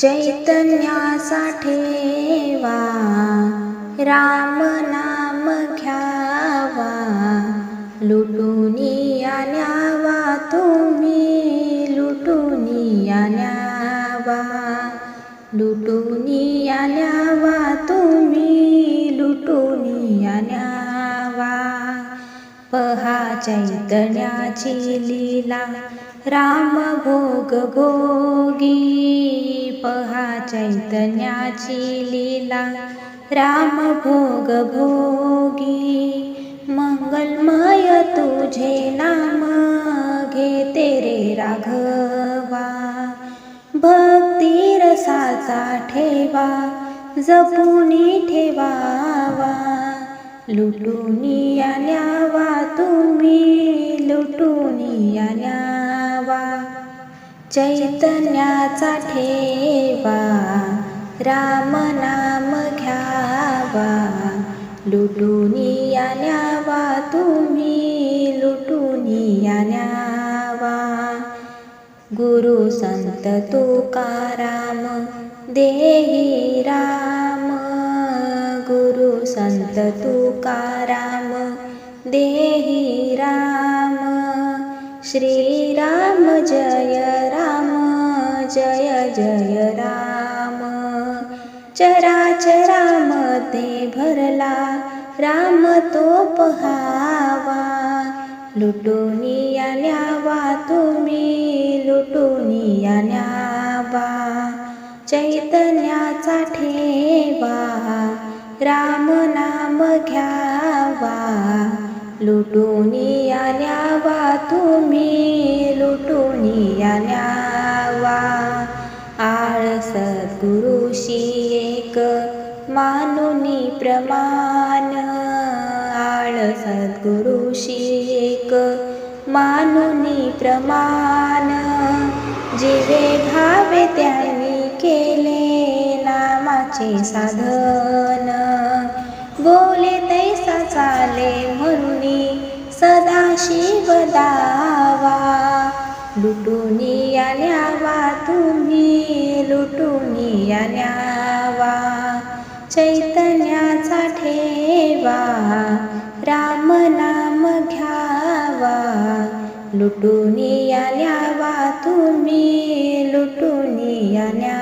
चैतन्याचा ठेवा राम नाम घ्यावा लुटुनिया न्यावा तुम्ही लुटुनिया न्यावा लुटुनिया न्यावा तुम्ही लुटुनिया न्यावा चैतन्याची लीला राम भोग भोगी. पहा चैतन्याची लीला राम भोग भोगी. मंगलमय तुझे नाम घेते रे राघवा. भक्ती रसाचा ठेवा जपुनी ठेवा लुटुनिया न्यावा तुम्ही लुटुनिया आल्यावा चैतन्याचा ठेवा राम नाम घ्यावा. लुटुनिया आल्यावा तुम्ही लुटुनिया आल्यावा गुरु संत तुकाराम देही राम. संत तुकाराम देही राम. श्रीराम जय राम जय जय राम. चराचरामध्ये भरला राम तो पहावा. लुटुनिया न्यावा तुम्ही लुटुनिया न्यावा. चैतन्याचा ठेवा. राम नाम घ्यावा लुटुनिया न्यावा तुम्ही लुटुनिया न्यावा आळ सद्गुरुशी एक मानुनी प्रमाण आळ सद्गुरुशी एक मानुनी प्रमाण. जीवे भावे त्यांनी केले नामाचे साधन बोले तैसा चाले म्हणूनी सदाशिव दावा. लुटुनिया आल्यावा तुम्ही लुटुनिया आल्यावा. चैतन्याचा ठेवा राम नाम घ्यावा. लुटून आल्यावा तुम्ही लुटुनिया आल्या